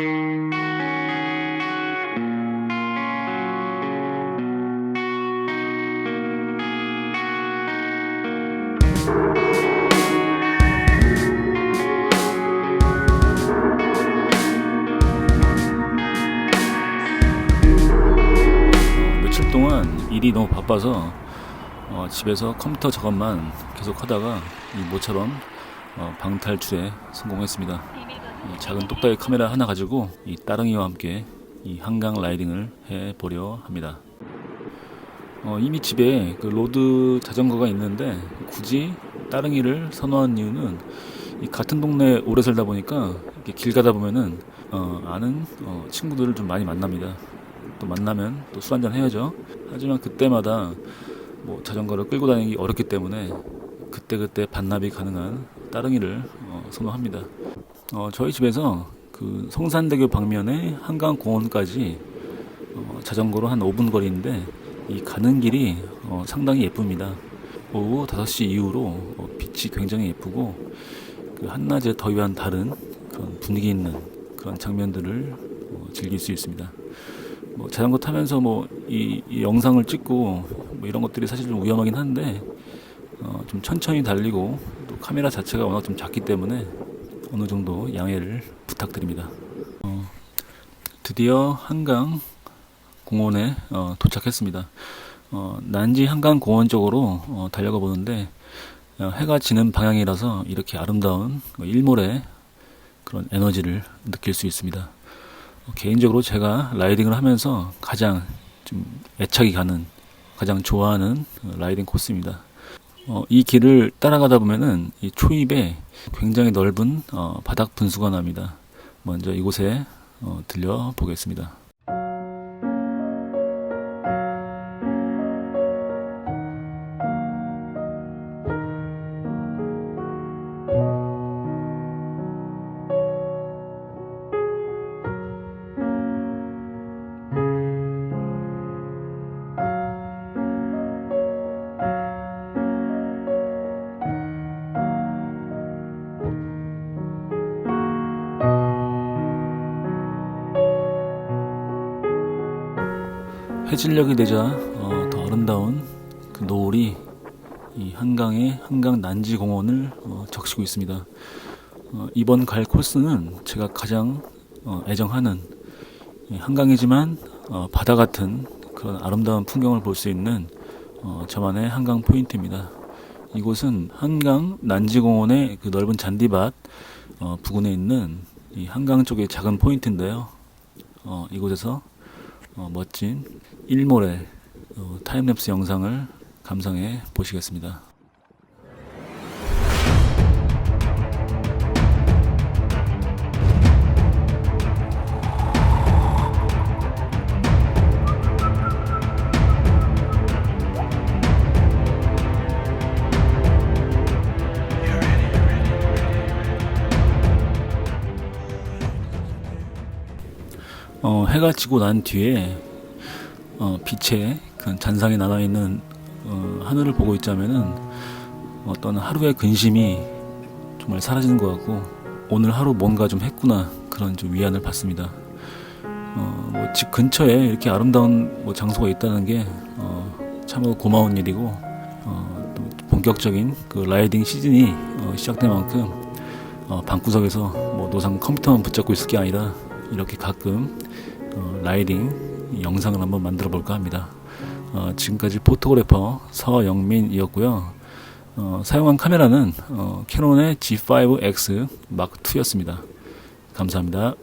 며칠 동안 일이 너무 바빠서 어, 집에서 컴퓨터 작업만 계속 하다가 이 모처럼 어, 방탈출에 성공했습니다. 이 작은 똑딱이 카메라 하나 가지고 이 따릉이와 함께 이 한강 라이딩을 해 보려 합니다. 어, 이미 집에 그 로드 자전거가 있는데 굳이 따릉이를 선호한 이유는 이 같은 동네에 오래 살다 보니까 길 가다 보면은 어, 아는 어, 친구들을 좀 많이 만납니다. 또 만나면 또 술 한잔 해야죠. 하지만 그때마다 뭐 자전거를 끌고 다니기 어렵기 때문에 그때그때 반납이 가능한 따릉이를 어, 선호합니다. 어, 저희 집에서 그 성산대교 방면에 한강공원까지 어, 자전거로 한 5분 거리인데 이 가는 길이 어, 상당히 예쁩니다. 오후 5시 이후로 어, 빛이 굉장히 예쁘고 그 한낮의 더위와는 다른 그런 분위기 있는 그런 장면들을 어, 즐길 수 있습니다. 뭐 자전거 타면서 뭐이 영상을 찍고 뭐 이런 것들이 사실 좀 위험하긴 한데 어, 좀 천천히 달리고 또 카메라 자체가 워낙 좀 작기 때문에 어느 정도 양해를 부탁드립니다. 어, 드디어 한강 공원에 어, 도착했습니다. 어, 난지 한강 공원 쪽으로 어, 달려가 보는데 어, 해가 지는 방향이라서 이렇게 아름다운 어, 일몰의 그런 에너지를 느낄 수 있습니다. 어, 개인적으로 제가 라이딩을 하면서 가장 좀 애착이 가는 가장 좋아하는 어, 라이딩 코스입니다. 어, 이 길을 따라가다 보면은 이 초입에 굉장히 넓은 어, 바닥 분수가 납니다. 먼저 이곳에 어, 들려 보겠습니다. 해질녘이 되자 어, 더 아름다운 그 노을이 이 한강의 한강 난지 공원을 어, 적시고 있습니다. 어, 이번 갈 코스는 제가 가장 어, 애정하는 이 한강이지만 어, 바다 같은 그런 아름다운 풍경을 볼 수 있는 어, 저만의 한강 포인트입니다. 이곳은 한강 난지공원의 그 넓은 잔디밭 어, 부근에 있는 이 한강 쪽의 작은 포인트인데요. 어, 이곳에서 어, 멋진 일몰의 어, 타임랩스 영상을 감상해 보시겠습니다. 어, 해가 지고 난 뒤에 어, 빛의 그 잔상이 남아 있는 어, 하늘을 보고 있자면은 어떤 하루의 근심이 정말 사라지는 것 같고 오늘 하루 뭔가 좀 했구나 그런 좀 위안을 받습니다. 어, 뭐 집 근처에 이렇게 아름다운 뭐 장소가 있다는 게 어, 참으로 고마운 일이고 어, 또 본격적인 그 라이딩 시즌이 어, 시작된 만큼 어, 방구석에서 뭐 노상 컴퓨터만 붙잡고 있을 게 아니라 이렇게 가끔 어, 라이딩 영상을 한번 만들어 볼까 합니다. 어, 지금까지 포토그래퍼 서영민이었고요. 어, 사용한 카메라는 어, 캐논의 G5X Mark II였습니다. 감사합니다.